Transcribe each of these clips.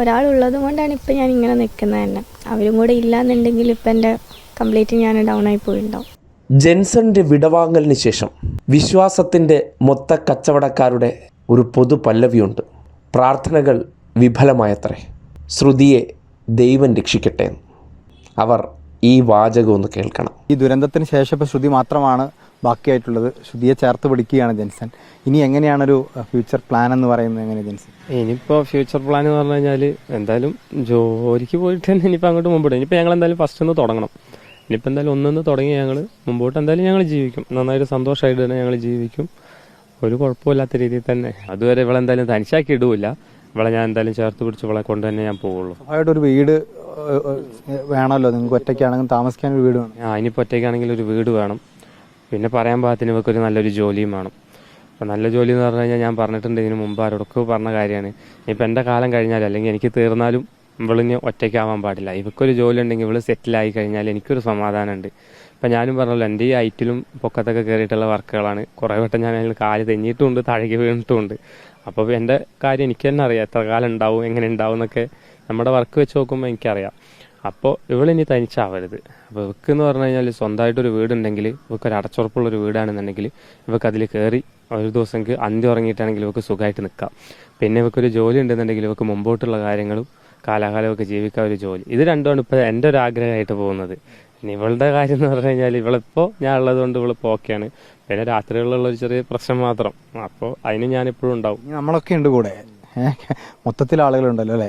ഒരാളുള്ളത് കൊണ്ടാണ് ഇപ്പം ഞാൻ ഇങ്ങനെ നിൽക്കുന്നത് തന്നെ. അവരും കൂടെ ഇല്ലാന്നുണ്ടെങ്കിൽ ഇപ്പം എന്റെ കംപ്ലീറ്റ് ഞാൻ ഡൗൺ ആയി പോയിട്ടുണ്ടാവും. ജെൻസന്റെ വിടവാങ്ങലിന് ശേഷം വിശ്വാസത്തിന്റെ മൊത്ത കച്ചവടക്കാരുടെ ഒരു പൊതു പല്ലവിയുണ്ട്. പ്രാർത്ഥനകൾ വിഫലമായത്രേ. ശ്രുതിയെ ദൈവം രക്ഷിക്കട്ടെ എന്ന്. അവർ ഈ വാചകം ഒന്ന് കേൾക്കണം. ഈ ദുരന്തത്തിന് ശേഷം ഇപ്പോൾ ശ്രുതി മാത്രമാണ് ബാക്കിയായിട്ടുള്ളത്. ശുദ്ധിയെ ചേർത്ത് പിടിക്കുകയാണ് ജെൻസൺ. ഇനി എങ്ങനെയാണൊരു ഫ്യൂച്ചർ പ്ലാൻ എന്ന് പറയുന്നത് എങ്ങനെ ജെൻസൺ? ഇനിയിപ്പോ ഫ്യൂച്ചർ പ്ലാൻ എന്ന് പറഞ്ഞു കഴിഞ്ഞാൽ എന്തായാലും ജോലിക്ക് പോയിട്ട് തന്നെ ഇനിയിപ്പോൾ അങ്ങോട്ട് മുമ്പോട്ട്. ഇനിയിപ്പോൾ ഞങ്ങൾ എന്തായാലും ഫസ്റ്റ് ഒന്ന് തുടങ്ങണം. ഇനിയിപ്പോൾ എന്തായാലും ഒന്നൊന്ന് തുടങ്ങി ഞങ്ങൾ മുമ്പോട്ട് എന്തായാലും ഞങ്ങൾ ജീവിക്കും. നന്നായിട്ട് സന്തോഷമായിട്ട് തന്നെ ഞങ്ങൾ ജീവിക്കും. ഒരു കുഴപ്പമില്ലാത്ത രീതിയിൽ തന്നെ. അതുവരെ ഇവിടെ എന്തായാലും തനിച്ചാക്കി ഇടൂല ഇവളെ ഞാൻ എന്തായാലും ചേർത്ത് പിടിച്ച് ഇവളെ കൊണ്ട് തന്നെ ഞാൻ പോവുള്ളൂ. ഒരു വീട് വേണമല്ലോ? നിങ്ങൾക്ക് ഒറ്റയ്ക്കാണെങ്കിലും താമസിക്കാൻ ഒരു വീട് വേണം. ആ ഇനിയിപ്പോൾ ഒറ്റയ്ക്കാണെങ്കിൽ ഒരു വീട് വേണം. പിന്നെ പറയാൻ പാകത്തിന് ഇവർക്കൊരു നല്ലൊരു ജോലിയും വേണം. അപ്പോൾ നല്ല ജോലി എന്ന് പറഞ്ഞു കഴിഞ്ഞാൽ ഞാൻ പറഞ്ഞിട്ടുണ്ട് ഇതിന് മുമ്പ് ആരോടൊക്കെ പറഞ്ഞ കാര്യമാണ്. ഇപ്പം എന്റെ കാലം കഴിഞ്ഞാൽ അല്ലെങ്കിൽ എനിക്ക് തീർന്നാലും ഇവളിന് ഒറ്റയ്ക്കാവാൻ പാടില്ല. ഇവക്കൊരു ജോലി ഉണ്ടെങ്കിൽ ഇവൾ സെറ്റിലായി കഴിഞ്ഞാൽ എനിക്കൊരു സമാധാനമുണ്ട്. ഇപ്പം ഞാനും പറഞ്ഞല്ലോ എന്റെ ഈ ഐറ്റിലും പൊക്കത്തൊക്കെ കയറിയിട്ടുള്ള വർക്കുകളാണ്. കുറേ വട്ടം ഞാൻ അതിൽ കാൽ തെഞ്ഞിട്ടുമുണ്ട് താഴേക്ക് വീണിട്ടുമുണ്ട്. അപ്പോൾ എന്റെ കാര്യം എനിക്ക് തന്നെ അറിയാം. എത്ര കാലം ഉണ്ടാവും എങ്ങനെ ഉണ്ടാവും എന്നൊക്കെ നമ്മുടെ വർക്ക് വെച്ച് നോക്കുമ്പോൾ എനിക്കറിയാം. അപ്പോൾ ഇവളിനി തനിച്ചാവരുത്. അപ്പോൾ ഇവക്ക് എന്ന് പറഞ്ഞു കഴിഞ്ഞാൽ സ്വന്തമായിട്ടൊരു വീടുണ്ടെങ്കിൽ ഇവക്ക് ഒരു അടച്ചുറപ്പുള്ളൊരു വീടാണെന്നുണ്ടെങ്കിൽ ഇവക്ക് അതിൽ കയറി ഒരു ദിവസം അന്ത്യം ഉറങ്ങിയിട്ടാണെങ്കിൽ ഇവക്ക് സുഖമായിട്ട് നിൽക്കാം പിന്നെ ഇവക്കൊരു ജോലി ഉണ്ടെന്നുണ്ടെങ്കിൽ ഇവക്ക് മുമ്പോട്ടുള്ള കാര്യങ്ങളും കാലാകാലമൊക്കെ ജീവിക്കാൻ ഒരു ജോലി. ഇത് രണ്ടുമാണ് ഇപ്പോൾ എന്റെ ഒരു ആഗ്രഹമായിട്ട് പോകുന്നത്. ഇനി ഇവളുടെ കാര്യം എന്ന് പറഞ്ഞു കഴിഞ്ഞാൽ ഇവളിപ്പോൾ ഞാൻ ഉള്ളത് കൊണ്ട് ഇവളിപ്പോൾ ഓക്കെയാണ്. പിന്നെ രാത്രികളിലുള്ള ഒരു ചെറിയ പ്രശ്നം മാത്രം. അപ്പോൾ അതിന് ഞാനിപ്പോഴും ഉണ്ടാവും. നമ്മളൊക്കെ ഉണ്ട് കൂടെ. മൊത്തത്തിൽ ആളുകളുണ്ടല്ലോ അല്ലേ?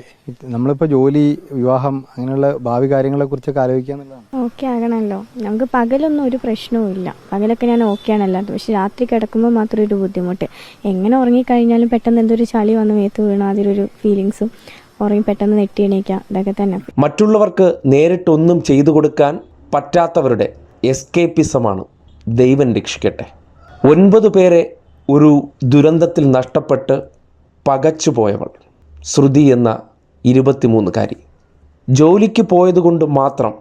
നമ്മളിപ്പോൾ ജോലി വിവാഹം അങ്ങനെയുള്ള ഭാവി കാര്യങ്ങളെ കുറിച്ചൊക്കെ ആലോചിക്കാന്നുള്ളതാണ് ഓക്കെ ആകണമല്ലോ നമുക്ക് പകലൊന്നും ഒരു പ്രശ്നവും ഇല്ല. പകലൊക്കെ ഞാൻ ഓക്കെ ആണല്ലോ പക്ഷെ രാത്രി കിടക്കുമ്പോൾ മാത്രം ഒരു ബുദ്ധിമുട്ട്. എങ്ങനെ ഉറങ്ങിക്കഴിഞ്ഞാലും പെട്ടെന്ന് എന്തൊരു ചളി വന്ന് മേത്ത് വീണ അതിലൊരു ഫീലിങ്സും ഉറങ്ങി പെട്ടെന്ന് നെട്ടി ഇതൊക്കെ തന്നെ. മറ്റുള്ളവർക്ക് നേരിട്ടൊന്നും ചെയ്തു കൊടുക്കാൻ പറ്റാത്തവരുടെ എസ്കേപ്പിസമാണ് ദൈവം രക്ഷിക്കട്ടെ. ഒൻപത് പേരെ ഒരു ദുരന്തത്തിൽ നഷ്ടപ്പെട്ട് പകച്ചുപോയവൾ. ശ്രുതി എന്ന ഇരുപത്തിമൂന്നുകാരി ജോലിക്ക് പോയതുകൊണ്ട് മാത്രം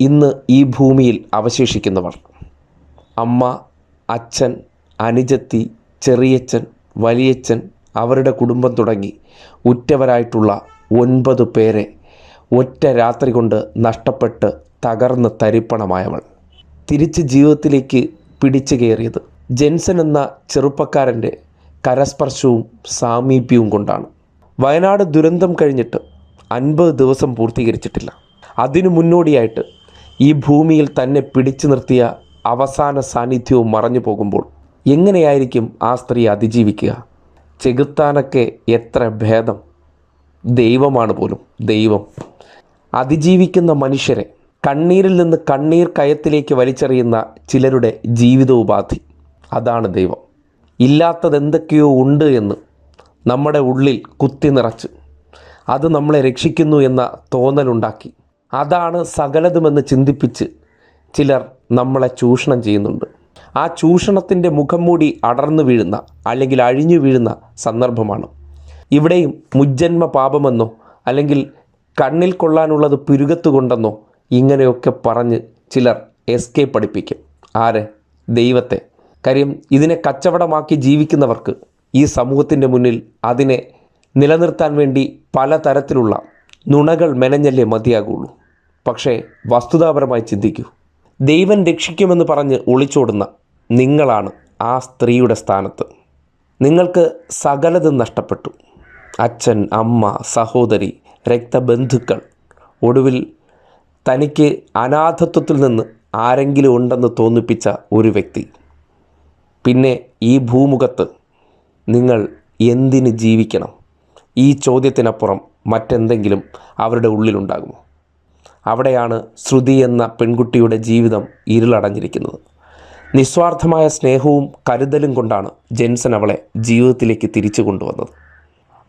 ഇന്ന് ഈ ഭൂമിയിൽ അവശേഷിക്കുന്നവർ അമ്മ അച്ഛൻ അനുജത്തി ചെറിയച്ഛൻ വലിയച്ഛൻ അവരുടെ കുടുംബം തുടങ്ങി ഉറ്റവരായിട്ടുള്ള ഒൻപത് പേരെ ഒറ്റ രാത്രി കൊണ്ട് നഷ്ടപ്പെട്ട് തകർന്ന് തരിപ്പണമായവൾ. തിരിച്ച് ജീവിതത്തിലേക്ക് പിടിച്ചു കയറിയത് ജെൻസൻ എന്ന ചെറുപ്പക്കാരന്റെ കരസ്പർശവും സാമീപ്യവും കൊണ്ടാണ്. വയനാട് ദുരന്തം കഴിഞ്ഞിട്ട് അൻപത് ദിവസം പൂർത്തീകരിച്ചിട്ടില്ല. അതിനു മുന്നോടിയായിട്ട് ഈ ഭൂമിയിൽ തന്നെ പിടിച്ചു നിർത്തിയ അവസാന സാന്നിധ്യവും മറഞ്ഞു പോകുമ്പോൾ എങ്ങനെയായിരിക്കും ആ സ്ത്രീ അതിജീവിക്കുക? ചെകുത്താനൊക്കെ എത്ര ഭേദം. ദൈവമാണ് പോലും ദൈവം. അതിജീവിക്കുന്ന മനുഷ്യരെ കണ്ണീരിൽ നിന്ന് കണ്ണീർ കയത്തിലേക്ക് വലിച്ചെറിയുന്ന ചിലരുടെ ജീവിതോപാധി. അതാണ് ദൈവം. ഇല്ലാത്തത് എന്തൊക്കെയോ ഉണ്ട് എന്ന് നമ്മുടെ ഉള്ളിൽ കുത്തി നിറച്ച്. അത് നമ്മളെ രക്ഷിക്കുന്നു എന്ന തോന്നലുണ്ടാക്കി. അതാണ് സകലതുമെന്ന് ചിന്തിപ്പിച്ച് ചിലർ നമ്മളെ ചൂഷണം ചെയ്യുന്നുണ്ട്. ആ ചൂഷണത്തിന്റെ മുഖം മൂടി അടർന്നു വീഴുന്ന അല്ലെങ്കിൽ അഴിഞ്ഞു വീഴുന്ന സന്ദർഭമാണ്. ഇവിടെയും മുജ്ജന്മ പാപമെന്നോ അല്ലെങ്കിൽ കണ്ണിൽ കൊള്ളാനുള്ളത് പുരുകത്തുകൊണ്ടെന്നോ ഇങ്ങനെയൊക്കെ പറഞ്ഞ് ചിലർ എസ്കേപ്പ് പഠിപ്പിക്കും. ആരെ? ദൈവത്തെ. കാര്യം ഇതിനെ കച്ചവടമാക്കി ജീവിക്കുന്നവർക്ക് ഈ സമൂഹത്തിന്റെ മുന്നിൽ അതിനെ നിലനിർത്താൻ വേണ്ടി പലതരത്തിലുള്ള നുണകൾ മെനഞ്ഞല്ലേ മതിയാകുള്ളൂ. പക്ഷേ വസ്തുതാപരമായി ചിന്തിക്കൂ. ദൈവം രക്ഷിക്കുമെന്ന് പറഞ്ഞ് ഒളിച്ചോടുന്ന നിങ്ങളാണ് ആ സ്ത്രീയുടെ സ്ഥാനത്ത്. നിങ്ങൾക്ക് സകലതും നഷ്ടപ്പെട്ടു. അച്ഛൻ അമ്മ സഹോദരി രക്തബന്ധുക്കൾ. ഒടുവിൽ തനിക്ക് അനാഥത്വത്തിൽ നിന്ന് ആരെങ്കിലും ഉണ്ടെന്ന് തോന്നിപ്പിച്ച ഒരു വ്യക്തി. പിന്നെ ഈ ഭൂമുഖത്ത് നിങ്ങൾ എന്തിന് ജീവിക്കണം? ഈ ചോദ്യത്തിനപ്പുറം മറ്റെന്തെങ്കിലും അവരുടെ ഉള്ളിലുണ്ടാകുമോ? അവിടെയാണ് ശ്രുതി എന്ന പെൺകുട്ടിയുടെ ജീവിതം ഇരുളടഞ്ഞിരിക്കുന്നത്. നിസ്വാർത്ഥമായ സ്നേഹവും കരുതലും കൊണ്ടാണ് ജെൻസൺ അവളെ ജീവിതത്തിലേക്ക് തിരിച്ചു കൊണ്ടുവന്നത്.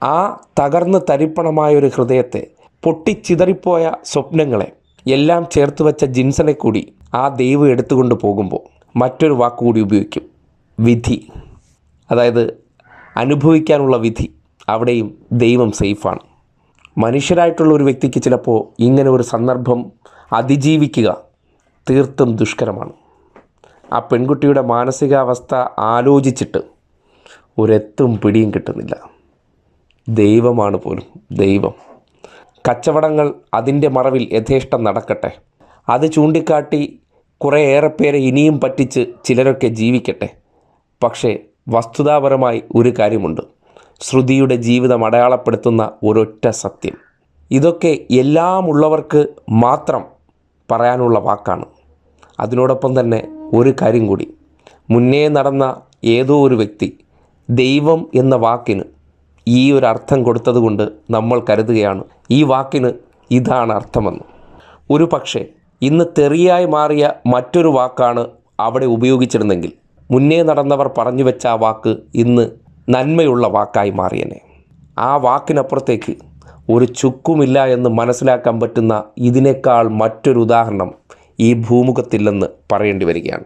ആ തകർന്ന് തരിപ്പണമായ ഒരു ഹൃദയത്തെ പൊട്ടിച്ചിതറിപ്പോയ സ്വപ്നങ്ങളെ എല്ലാം ചേർത്ത് വെച്ച ജിൻസനെ കൂടി ആ ദൈവം എടുത്തുകൊണ്ട് പോകുമ്പോൾ മറ്റൊരു വാക്കുകൂടി ഉപയോഗിക്കും. വിധി അതായത് അനുഭവിക്കാനുള്ള വിധി അവിടെയും ദൈവം സേഫാണ്. മനുഷ്യരായിട്ടുള്ള ഒരു വ്യക്തിക്ക് ചിലപ്പോൾ ഇങ്ങനെ ഒരു സന്ദർഭം അതിജീവിക്കുക തീർത്തും ദുഷ്കരമാണ്. ആ പെൺകുട്ടിയുടെ മാനസികാവസ്ഥ ആലോചിച്ചിട്ട് ഒരെത്തും പിടിയും കിട്ടുന്നില്ല. ദൈവമാണ് പോലും ദൈവം. കച്ചവടങ്ങൾ അതിന്റെ മറവിൽ യഥേഷ്ടം നടക്കട്ടെ. അത് ചൂണ്ടിക്കാട്ടി കുറേ ഏറെ പേരെ ഇനിയും പറ്റിച്ച് ചിലരൊക്കെ ജീവിക്കട്ടെ. പക്ഷേ വസ്തുതാപരമായി ഒരു കാര്യമുണ്ട്. ശ്രുതിയുടെ ജീവിതം അടയാളപ്പെടുത്തുന്ന ഒരൊറ്റ സത്യം. ഇതൊക്കെ എല്ലാം ഉള്ളവർക്ക് മാത്രം പറയാനുള്ള വാക്കാണ്. അതിനോടൊപ്പം തന്നെ ഒരു കാര്യം കൂടി. മുന്നേ നടന്ന ഏതോ ഒരു വ്യക്തി ദൈവം എന്ന വാക്കിന് ഈ ഒരു അർത്ഥം കൊടുത്തതുകൊണ്ട് നമ്മൾ കരുതുകയാണ്. ഈ വാക്കിന് ഇതാണ് അർത്ഥമെന്ന്. ഒരു പക്ഷേ ഇന്ന് തെറിയായി മാറിയ മറ്റൊരു വാക്കാണ് അവിടെ ഉപയോഗിച്ചിരുന്നെങ്കിൽ മുന്നേ നടന്നവർ പറഞ്ഞു വെച്ച ആ വാക്ക് ഇന്ന് നന്മയുള്ള വാക്കായി മാറിയനെ. ആ വാക്കിനപ്പുറത്തേക്ക് ഒരു ചുക്കുമില്ല എന്ന് മനസ്സിലാക്കാൻ പറ്റുന്ന ഇതിനേക്കാൾ മറ്റൊരു ഉദാഹരണം ഈ ഭൂമുഖത്തില്ലെന്ന് പറയേണ്ടി വരികയാണ്.